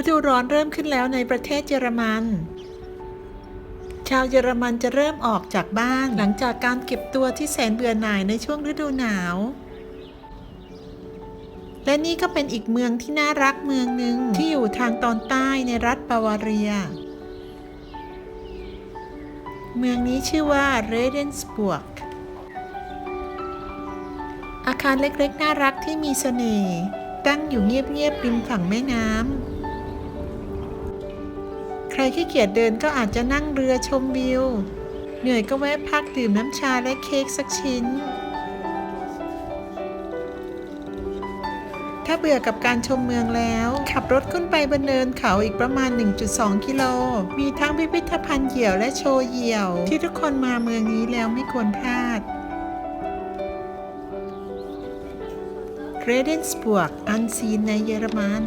ฤดูร้อนเริ่มขึ้นแล้วในประเทศเยอรมัน ชาวเยอรมันจะเริ่มออกจากบ้านหลังจากการเก็บตัวที่แสนเบื่อหน่ายในช่วงฤดูหนาว และนี่ก็เป็นอีกเมืองที่น่ารักเมืองหนึ่งที่อยู่ทางตอนใต้ในรัฐบาวาเรีย เมืองนี้ชื่อว่าเรเดนสบวกอาคารเล็กๆ น่ารักที่มีเสน่ห์ตั้งอยู่เงียบๆริมฝั่งแม่น้ำ ใครขี้เกียจเดินก็อาจจะนั่งเรือชมวิว เหนื่อยก็แวะพักดื่มน้ำชาและเค้กสักชิ้น ถ้าเบื่อกับการชมเมืองแล้ว ขับรถขึ้นไปบนเนินเขาอีกประมาณ 1.2 กิโล มีทั้งพิพิธภัณฑ์เหี่ยวและโชว์เหี่ยว ที่ทุกคนมาเมืองนี้แล้วไม่ควรพลาดเรเดนสบวกอันซีนในเยอรมัน